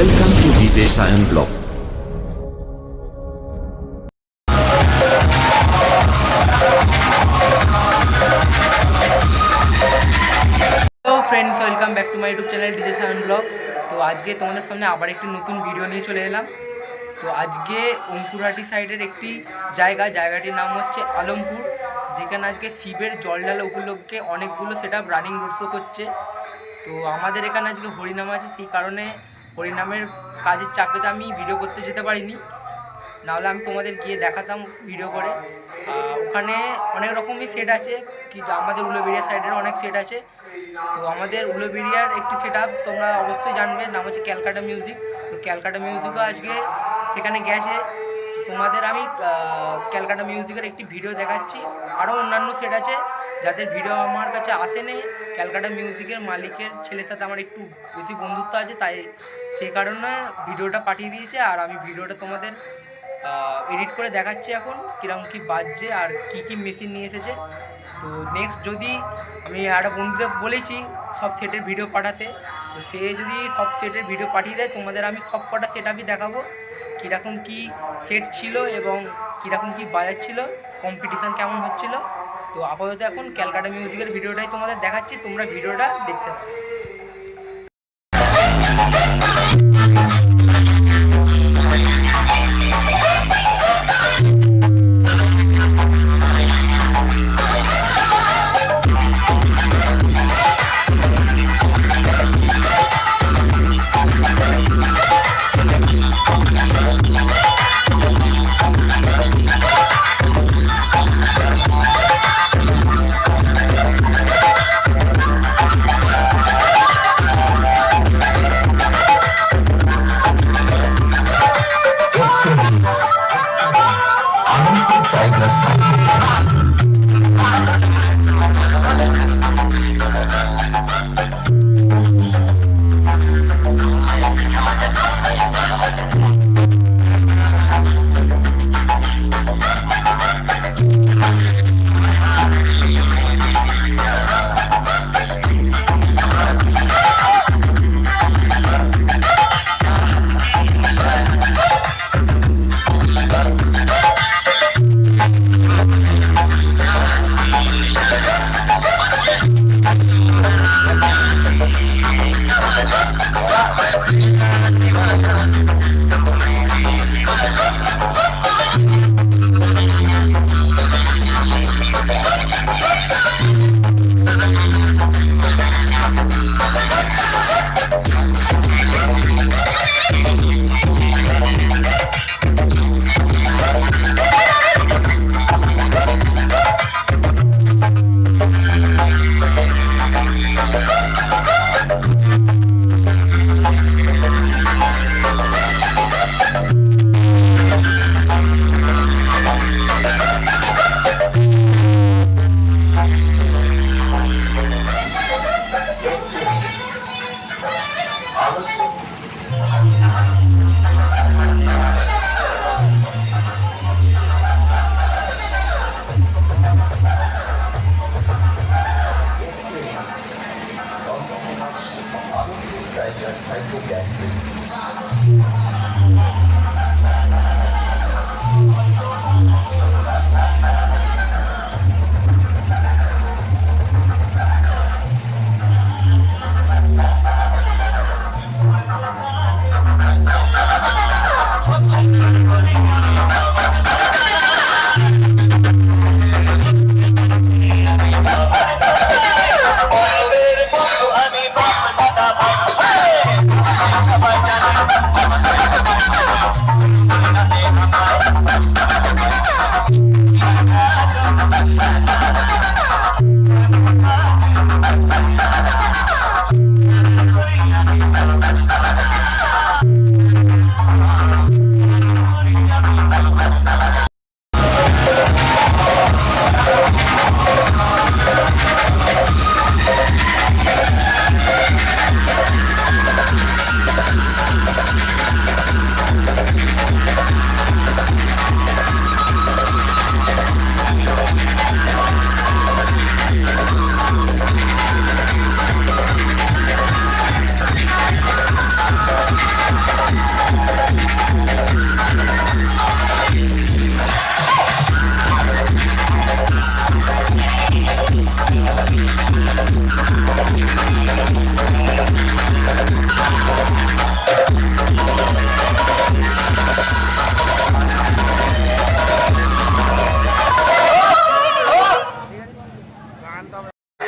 To DJ Sion Blog. Hello friends welcome back to my YouTube channel DJ Sayan blog তো আজকে তোমাদের সামনে আবার একটি নতুন ভিডিও নিয়ে চলে এলাম। তো আজকে অঙ্কুরহাটি সাইডের একটি জায়গা, জায়গাটির নাম হচ্ছে আলমপুর, যেখানে আজকে শিবের জল ঢালা উপলক্ষে অনেকগুলো সেটা রানিং রোড শো করছে। তো আমাদের এখানে আজকে হরিনাম আছে, সেই কারণে হরিনামের কাজের চাপেতে আমি ভিডিও করতে যেতে পারিনি। নাহলে আমি তোমাদের গিয়ে দেখাতাম ভিডিও করে। ওখানে অনেক রকমই সেট আছে। কি আমাদের উলোবেরিয়া সাইডের অনেক সেট আছে। তো আমাদের উলোবেরিয়ার একটি সেট আপ তোমরা অবশ্যই জানবে। নাম হচ্ছে ক্যালকাটা মিউজিক তো ক্যালকাটা মিউজিকও আজকে সেখানে গেছে। তোমাদের আমি ক্যালকাটা মিউজিকের একটি ভিডিও দেখাচ্ছি। আরও অন্যান্য সেট আছে। যাদের ভিডিও আমার কাছে আসেনি, ক্যালকাটা মিউজিকের মালিকের ছেলের সাথে আমার একটু বেশি বন্ধুত্ব আছে, তাই সেই কারণে ভিডিওটা পাঠিয়ে দিয়েছে আর আমি ভিডিওটা তোমাদের এডিট করে দেখাচ্ছি এখন কীরকম কী বাজছে আর কী কী মেশিন নিয়ে এসেছে। তো নেক্সট যদি আমি একটা বন্ধুদের বলেছি সব সেটের ভিডিও পাঠাতে, তো সে যদি সব সেটের ভিডিও পাঠিয়ে দেয়, তোমাদের আমি সব কটা সেট আমি দেখাবো। কীরকম কী সেট ছিল এবং কীরকম কী বাজাচ্ছিল কম্পিটিশান কেমন হচ্ছিল। তো আপাতত এখন ক্যালকাটা মিউজিকের ভিডিওটাই তোমাদের দেখাচ্ছি, তোমরা ভিডিওটা দেখতে পারো। Tigers. psychographic.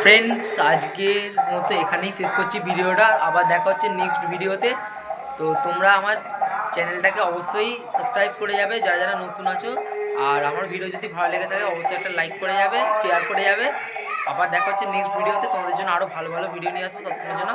ফ্রেন্ডস আজকের মতো এখানেই শেষ করছি ভিডিওটা। আবার দেখা হচ্ছে নেক্সট ভিডিওতে। তো তোমরা আমার চ্যানেলটাকে অবশ্যই সাবস্ক্রাইব করে যাবে, যারা যারা নতুন আছো। আর আমার ভিডিও যদি ভালো লেগে থাকে, অবশ্যই একটা লাইক করে যাবে শেয়ার করে যাবে। আবার দেখা হচ্ছে নেক্সট ভিডিওতে। তোমাদের জন্য আরও ভালো ভালো ভিডিও নিয়ে আসব। ততক্ষণের জন্য